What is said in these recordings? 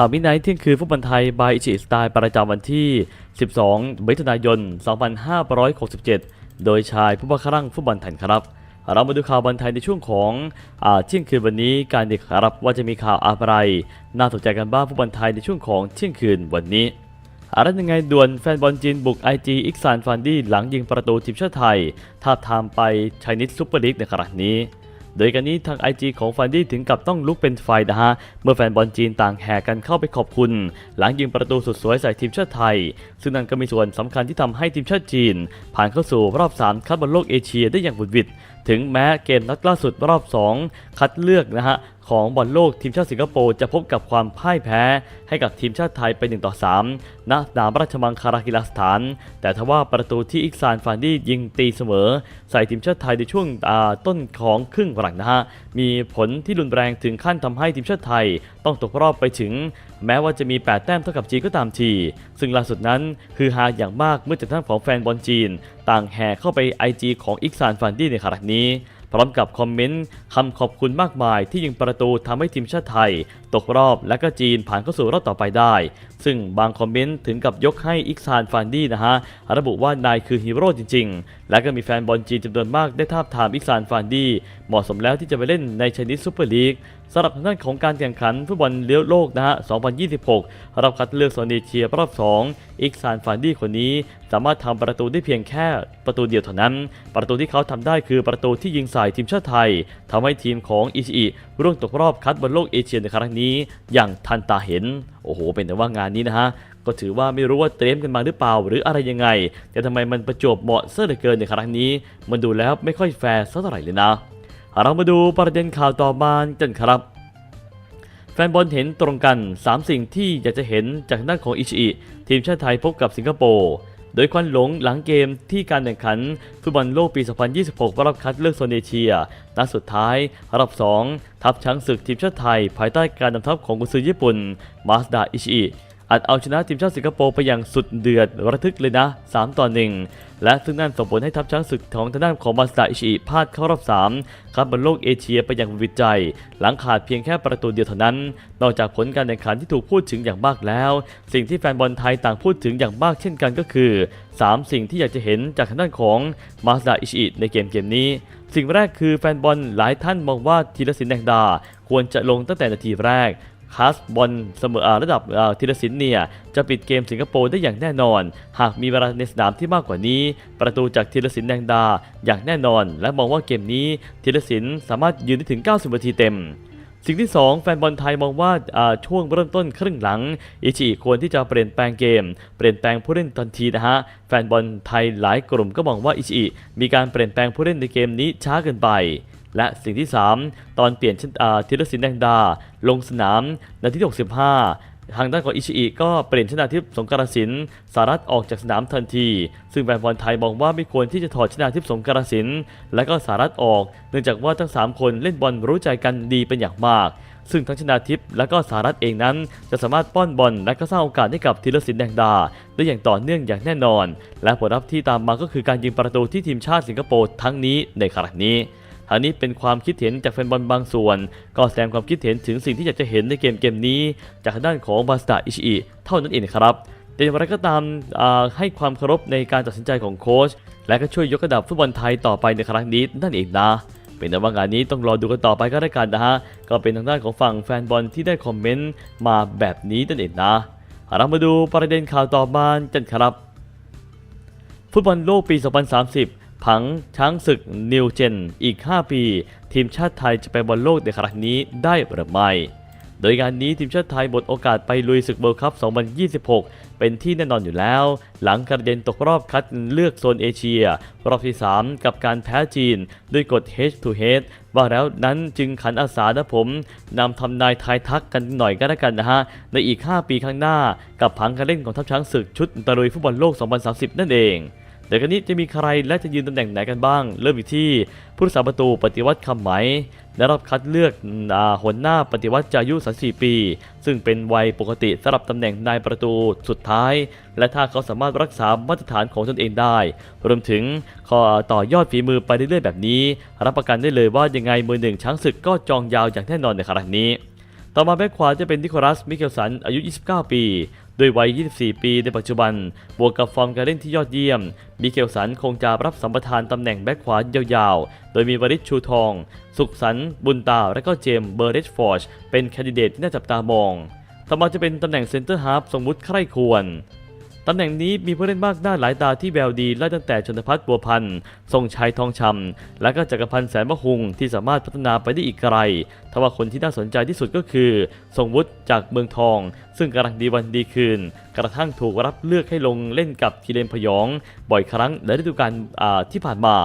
ข่าวมิไนท์เที่ยงคืนฟุตบอลไทย บายอิชิสไตล์ประจำวันที่ 12 มิถุนายน 2567 โดยชายผู้บังคับฟุตบอลไทยครับ เรามาดูข่าวบอลไทยในช่วงของอเที่ยงคืนวันนี้การเด็กครับว่าจะมีข่าวอะไร น่าสนใจกันบ้างฟุตบอลไทยในช่วงของเที่ยงคืนวันนี้อะไรยังไงด่วนแฟนบอลจีนบุก IG อิกซานฟันดี้หลังยิงประตูทีมชาติไทยทาบทามไปชนิดซุปเปอร์ลีกในครั้งนี้ โดยการนี้ทาง IG ของฟันดี้ถึงกับต้องลุกเป็นไฟนะฮะ เมื่อแฟนบอลจีนต่างแห่กันเข้าไปขอบคุณ หลังยิงประตูสุดสวยใส่ทีมชาติไทย ซึ่งนั่นก็มีส่วนสำคัญที่ทำให้ทีมชาติจีน ผ่านเข้าสู่รอบ 3คัดบอลโลกเอเชียได้อย่างบุดวิด ถึงแม้เกมนัดล่าสุดรอบ 2 คัดเลือกนะฮะของบอลโลกทีมชาติสิงคโปร์จะพบกับความพ่ายแพ้ให้กับทีมชาติไทยไป1ต่อ3ณสนามราชมังคลากีฬาสถาน แต่ทว่าประตูที่อิกซานฟานดี้ยิงตีเสมอ ใส่ทีมชาติไทยในช่วงต้นของครึ่งหลังนะฮะ มีผลที่รุนแรงถึงขั้นทำให้ทีมชาติไทย ต้องตกรอบไปถึง แม้ว่าจะมี 8 แต้มเท่ากับจีนก็ตามที ซึ่งล่าสุดนั้นคือฮาอย่างมากเมื่อจากท่านของแฟนบอลจีน ต่างแห่เข้าไป IG ของอิกซานฟานดี้ในขณะนี้ พร้อมกับคอมเมนต์คำขอบคุณมากมายที่ยิงประตูทำให้ทีมชาติไทย ตกรอบและก็จีนผ่านเข้าสู่รอบต่อไปได้ ซึ่งบางคอมเมนต์ถึงกับยกให้อิกซานฟานดี้นะฮะ ระบุว่านายคือฮีโร่จริง ๆ และก็มีแฟนบอลจีนจำนวนมากได้ทาบทามอิกซานฟานดี้เหมาะสมแล้วที่จะไปเล่นในชนิดซูเปอร์ลีก สำหรับทางด้านของการแข่งขันฟุตบอลเลี้ยวโลกนะฮะ 2026รอบคัดเลือกโซนเอเชียรอบ 2อิกซานฟานดี้คนนี้ สามารถทำประตูได้เพียงแค่ประตูเดียวเท่านั้น ประตูที่เขาทำได้คือประตูที่ยิงใส่ทีมชาติไทยทำให้ทีมของอิชิอิร่วงตกรอบคัดบอลโลกเอเชียในครั้งนี้ อย่างทันตาเห็น โอ้โห เป็นแต่ว่างานนี้นะฮะก็ถือว่าไม่รู้ว่าเตรียมกันมาหรือเปล่าหรืออะไรยังไง แต่ทำไมมันประจวบเหมาะเสียเหลือเกินในครั้งนี้ มันดูแล้วไม่ค่อยแฟร์สักเท่าไหร่เลยนะ เรามาดูประเด็นข่าวต่อมากันครับ แฟนบอลเห็นตรงกัน 3 สิ่งที่อยากจะเห็นจากด้านของอิชิอิทีมชาติไทยพบกับสิงคโปร์โดยควันหลงหลังเกมที่การแข่งขันฟุตบอลโลกปี 2026 รอบคัดเลือกโซนเอเชีย นัดสุดท้าย รอบ 2 ทัพช้างศึกทีมชาติไทย ภายใต้การนำทัพของกุนซือญี่ปุ่น มาสดาอิชิ อัดเอาชนะทีมชาติสิงคโปร์ไปอย่างสุดเดือดระทึกเลยนะ 3 ต่อ 1 และซึ่งนั่นส่งผลให้ทัพช้างศึกของทางด้านของมาสดาอิชิอิพลาดเข้ารอบ 3ครับบอลโลกเอเชียไปอย่างวิจัย หลังขาดเพียงแค่ประตูเดียวเท่านั้น นอกจากผลการแข่งขันที่ถูกพูดถึงอย่างมากแล้ว สิ่งที่แฟนบอลไทยต่างพูดถึงอย่างมากเช่นกันก็คือ 3 สิ่งที่อยากจะเห็นจากทางด้านของมาสดาอิชิอิในเกมเกมนี้ สิ่งแรกคือแฟนบอลหลายท่านมองว่าธีรศิลป์แดงดา ควรจะลงตั้งแต่นาทีแรก คาสบอลเสมอระดับอ่าธีรศิลป์เนี่ยจะปิดเกมสิงคโปร์ได้อย่างแน่นอน หากมีเวลาในสนามที่มากกว่านี้ ประตูจากธีรศิลป์แดงดาอย่างแน่นอน และมองว่าเกมนี้ธีรศิลป์สามารถยืนได้ถึง 90 นาทีเต็มสิ่งที่ 2 แฟนบอลไทยมองว่าอ่าช่วงเริ่มต้นครึ่งหลัง อิชิควรที่จะเปลี่ยนแปลงเกม เปลี่ยนแปลงผู้เล่นทันทีนะฮะ แฟนบอลไทยหลายกลุ่มก็มองว่าอิชิมีการเปลี่ยนแปลงผู้เล่นในเกมนี้ช้าเกินไป และสิ่งที่ 3 ตอนเปลี่ยนชอ่าธีรศิลป์แดงดา ลงสนามนาทีที่ 65 ทางด้านของอิชิอิก็เปลี่ยนชนะทิพย์สงกรสินสารัตออกจากสนามทันที ซึ่งแฟนบอลไทยมองว่าไม่ควรที่จะถอดชนะทิพย์สงกรสินและก็สารัตออก เนื่องจากว่าทั้ง 3 คนเล่นบอลรู้ใจกันดีเป็นอย่างมากซึ่งทั้งชนาทิพย์และก็สารัตเองนั้น จะสามารถป้อนบอลและก็สร้างโอกาสให้กับธีรศิลป์แดงดา ได้อย่างต่อเนื่องอย่างแน่นอน และผลลัพธ์ที่ตามมาก็คือการยิงประตูที่ทีมชาติสิงคโปร์ทั้งนี้ในครั้งนี้ ทางนี้เป็นความคิดเห็นจากแฟนบอลบางส่วน ก็แสดงความคิดเห็นถึงสิ่งที่อยากจะเห็นในเกมเกมนี้ จากด้านของมาสตาอิชิอิเท่านั้นเองครับแต่อย่างไรก็ตามให้ความเคารพในการตัดสินใจของโค้ชและก็ช่วยยกระดับฟุตบอลไทยต่อไปในครั้งนี้นั่นเองนะเป็นแต่ว่างานนี้ต้องรอดูกันต่อไปก็แล้กันนะฮะ ก็เป็นทางด้านของฝั่งแฟนบอลที่ได้คอมเมนต์มาแบบนี้นั่นเองนะเรามาดูประเด็นข่าวต่อมากันครับ ฟุตบอลโลกปี 2030 ผังช้างศึกนิวเจนอีก 5 ปี ทีมชาติไทยจะไปบอลโลกในครั้งนี้ได้หรือไม่ โดยงานนี้ทีมชาติไทยหมดโอกาสไปลุยศึกเวิลด์คัพ 2026 เป็นที่แน่นอนอยู่แล้ว หลังกระเด็นตกรอบคัดเลือกโซนเอเชีย รอบที่ 3 กับการแพ้จีน ด้วยกฎ H to H ว่าแล้วนั้นจึงขันอาสานะผมนำทำนายทายทักกันหน่อยก็แล้วกันนะฮะ ในอีก 5 ปีข้างหน้า กับผังการเล่นของทัพช้างศึกชุดตะลุยฟุตบอลโลก 2030 นั่นเอง เดี๋ยวกันนี้จะมีใครและจะยืนตำแหน่งไหนกันบ้าง เริ่มอยู่ที่ผู้รักษาประตูปฏิวัติคำไหมได้รับคัดเลือกอหัวหน้าปฏิวัติจะอายุ34ปี ซึ่งเป็นวัยปกติสำหรับตำแหน่งนายประตูสุดท้าย และถ้าเขาสามารถรักษามาตรฐานของตนเองได้ รวมถึงขอต่อยอดฝีมือไปเรื่อยๆแบบนี้ รับประกันได้เลยว่ายังไงมือหนึ่งช้างศึกก็จองยาวอย่างแน่นอนในครั้งนี้ตต่อมาแบ็คขวาจะเป็นนิโคลัสมิเกลสันอายุ 29 ปี ด้วยวัย 24 ปีในปัจจุบัน บวกกับฟอร์มการเล่นที่ยอดเยี่ยม มิเกลสันคงจะรับสัมปทานตำแหน่งแบ็คขวายาวๆ โดยมีวริชชูทอง สุขสันต์บุญตา และก็เจมส์เบอร์เรชฟอร์ชเป็นแคนดิเดตที่น่าจับตามอง ต่อมาจะเป็นตำแหน่งเซนเตอร์ฮาร์ฟสมมุติใคร่ควร ตำแหน่งนี้มีผู้เล่นมากหน้าหลายตาที่แววดีไล่ตั้งแต่ชนพัฒน์บัวพันธ์ทรงชัยทองชำและก็จักรพันธ์แสนมะฮุงที่สามารถพัฒนาไปได้อีกไกลทว่าคนที่น่าสนใจที่สุดก็คือ ทรงวุฒิจากเมืองทอง ซึ่งกำลังดีวันดีคืน กระทั่งถูกรับเลือกให้ลงเล่นกับทีเลนพยอง บ่อยครั้งในฤดูกาลที่ผ่านมา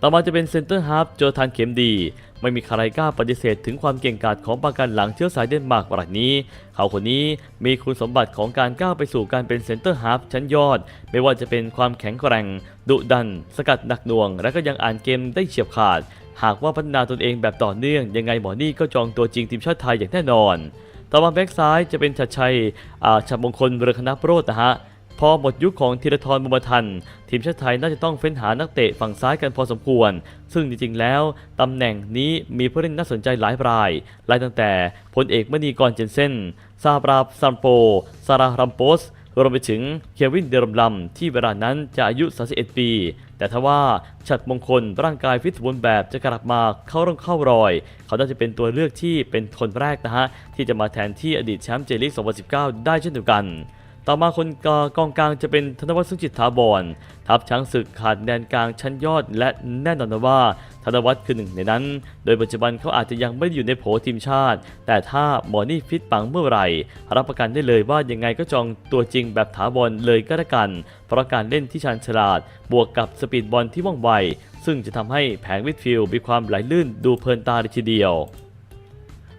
ต่อมาจะเป็นเซนเตอร์ฮาร์ฟโจทานเข็มดี ไม่มีใครกล้าปฏิเสธถึงความเก่งกาจของปากันหลังเชื้อสายเดนมาร์กรายนี้ เขาคนนี้มีคุณสมบัติของการก้าวไปสู่การเป็นเซนเตอร์ฮาร์ฟชั้นยอด ไม่ว่าจะเป็นความแข็งแกร่ง ดุดัน สกัดหนักหน่วง และก็ยังอ่านเกมได้เฉียบขาด หากว่าพัฒนาตนเองแบบต่อเนื่อง ยังไงหมอนี่ก็จองตัวจริงทีมชาติไทยอย่างแน่นอน ต่อมาแบ็กซ้ายจะเป็นชัดชัยอ่าชัดมงคลเรือคณะโปรดนะฮะ พอหมดยุคของธีรทรบุญมาทัน ทีมชาติไทยน่าจะต้องเฟ้นหานักเตะฝั่งซ้ายกันพอสมควร ซึ่งจริงๆแล้ว ตำแหน่งนี้มีผู้เล่นน่าสนใจหลายรายไล่ตั้งแต่พลเอกมณีกรเจนเซนซาบราซัมโป ซารารัมโปสรวมไปถึงเควินเดรมลัมที่เวลานั้นจะอายุ 31 ปี แต่ทว่าฉัดมงคลร่างกายฟิตสมบูรณ์แบบจะกลับมาเข้าร่องเข้ารอย เขาน่าจะเป็นตัวเลือกที่เป็นคนแรกนะฮะ ที่จะมาแทนที่อดีตแชมป์เจลีก2019 ได้เช่นเดียวกัน ต่อมาคนกองกลางจะเป็นธนวัฒน์สุขจิตถาวรทัพช้างศึกขาดแดนกลางชั้นยอด และแน่นอนว่าธนวัฒน์คือหนึ่งในนั้น โดยปัจจุบันเขาอาจจะยังไม่ได้อยู่ในโผทีมชาติ แต่ถ้าหมอนี่ฟิตปังเมื่อไหร่ รับประกันได้เลยว่ายังไงก็จองตัวจริงแบบถาวรเลยก็แล้วกัน เพราะการเล่นที่ชาญฉลาด บวกกับสปีดบอลที่ว่องไว ซึ่งจะทำให้แผงวิดฟิลด์มีความไหลลื่นดูเพลินตาเลยทีเดียว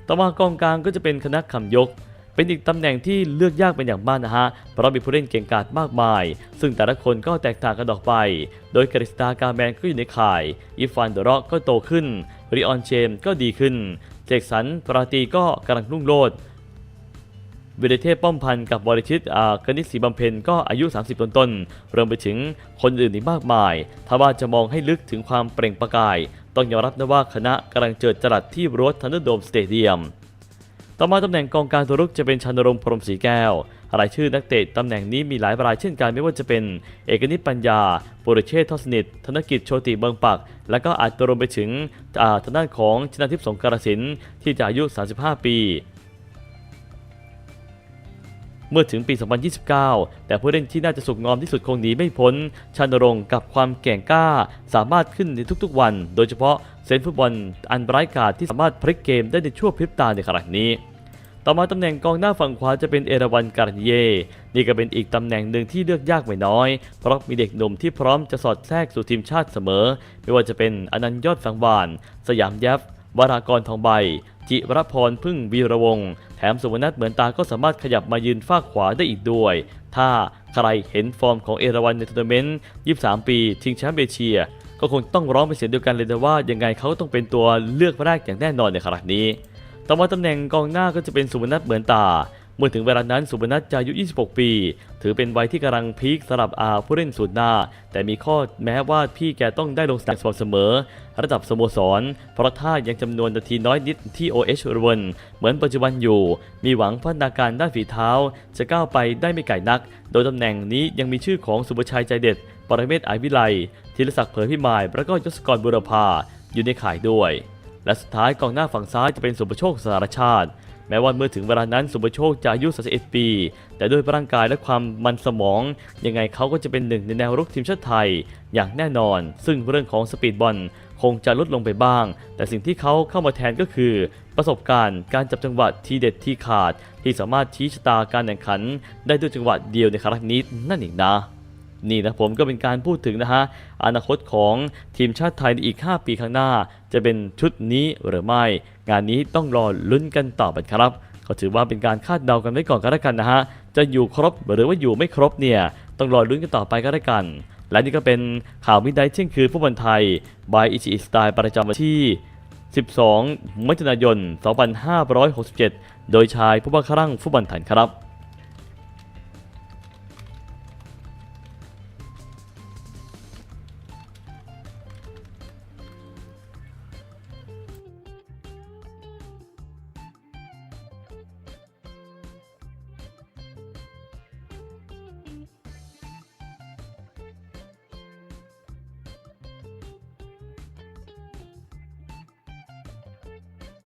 ต่อมากองกลางก็จะเป็นคณะคำยก เป็นอีกตำแหน่งที่เลือกยากเป็นอย่างมากนะฮะ เพราะมีผู้เล่นเก่งกาจมากมาย ซึ่งแต่ละคนก็แตกต่างกันออกไป โดยกฤษดากาแมนก็อยู่ในข่าย อีฟานเดร็อกก็โตขึ้น ริออนเชมก็ดีขึ้น เจคสันปราตีก็กำลังรุ่งโรจน์วิเดเทพป้อมพันธ์กับบริชิตอากนิษฐ์ศรีบำเพ็ญก็อายุ 30 ต้นต้นๆรวมไปถึงคนอื่นอีกมากมาย ถ้าว่าจะมองให้ลึกถึงความเปล่งประกาย ต้องยอมรับนะว่าคณะกำลังเจิดจรัสที่รั้วทันเดอร์โดมสเตเดียม ต่อมาตำแหน่งกองการตัวรุกจะเป็นชันนรงพรมศรีแก้ว รายชื่อนักเตะตำแหน่งนี้มีหลายรายเช่นกันไม่ว่าจะเป็น เอกนิตปัญญาปุรเชษทอดสนิตธนกิจโชติเบิงปัก และก็อาจจะรวมไปถึงทางด้านของชนาทิพย์สงกรสินที่จะอายุ 35 ปี เมื่อถึงปี 2029 แต่ผู้เล่นที่น่าจะสุกงอมที่สุดคงหนีไม่พ้น ชานรงกับความแก่งกล้า สามารถขึ้นในทุกๆวัน โดยเฉพาะเซนฟุตบอลอันไร้ายกาจที่สามารถพลิกเกมได้ในชั่วพริบตาในขณะนี้ต่อมาตำแหน่งกองหน้าฝั่งขวาจะเป็นเอราวันการนเย นี่ก็เป็นอีกตำแหน่งหนึ่งที่เลือกยากไม่น้อย เพราะมีเด็กหนุ่มที่พร้อมจะสอดแทรกสู่ทีมชาติเสมอ ไม่ว่าจะเป็นอนันต์ยอดสังวาน สยามแยฟวรากรทองใบ จิรพรพึ่งวีระวง มสุวรรณัตเหมือนตาก็สามารถขยับมายืนฝ้าขวาได้อีกด้วย ถ้าใครเห็นฟอร์มของเอราวันในทัวร์นาเมนต์ 23 ปีชิงแชมป์เอเชีย ก็คงต้องร้องเป็นเสียงเดียวกันเลยนะว่ายังไงเขาต้องเป็นตัวเลือกแรกอย่างแน่นอนในขณะนี้ ต่อมาตำแหน่งกองหน้าก็จะเป็นสุวรรณัตเหมือนตา เมื่อถึงเวลานั้นสุวรรณัทจะอายุ 26 ปี ถือเป็นวัยที่กำลังพีคสำหรับอาผู้เล่นสูนย์หน้า แต่มีข้อแม้ว่าพี่แกต้องได้ลงสนามสม่ำเสมอ ระดับสโมสร เพราะถ้ายังจำนวนนาทีน้อยนิดที่ OH รวนเหมือนปัจจุบันอยู่ มีหวังพัฒนาการด้านฝีเท้า จะก้าวไปได้ไม่ไกลนัก โดยตำแหน่งนี้ยังมีชื่อของสุภชัยใจเด็ด ปรเมศไอวิไลธีรศักดิ์เผยพิมายแล้วก็ยศกรบุรพาอยู่ในข่ายด้วย และสุดท้ายกองหน้าฝั่งซ้ายจะเป็นสุประโชคสารชาติ แม้ว่าเมื่อถึงเวลานั้นสุปโชคจะอายุ 31 ปี แต่ด้วยร่างกายและความมันสมอง ยังไงเขาก็จะเป็นหนึ่งในแนวรุกทีมชาติไทย อย่างแน่นอน ซึ่งเรื่องของสปีดบอลคงจะลดลงไปบ้าง แต่สิ่งที่เขาเข้ามาแทนก็คือ ประสบการณ์ การจับจังหวะทีเด็ดที่ขาด ที่สามารถชี้ชะตาการแข่งขัน ได้ด้วยจังหวะเดียวในครั้งนี้นั่นเองนะ นี่นะผมก็เป็นการพูดถึงนะฮะอนาคตของทีมชาติไทยในอีก 5 ปีข้างหน้า จะเป็นชุดนี้หรือไม่ งานนี้ต้องรอลุ้นกันต่อไปครับก็ถือว่าเป็นการคาดเดากันไว้ก่อนก็แล้วกันนะฮะจะอยู่ครบหรือว่าอยู่ไม่ครบเนี่ยต้องรอลุ้นกันต่อไปก็แล้วกัน และนี่ก็เป็นข่าวมิดไดเที่ยงคืนฟุตบอลไทยบายอิชิอิสไตล์ประจำวันที่ 12 มิถุนายน 2567 โดยชายผู้บังคับฟุตบอลไทยครับ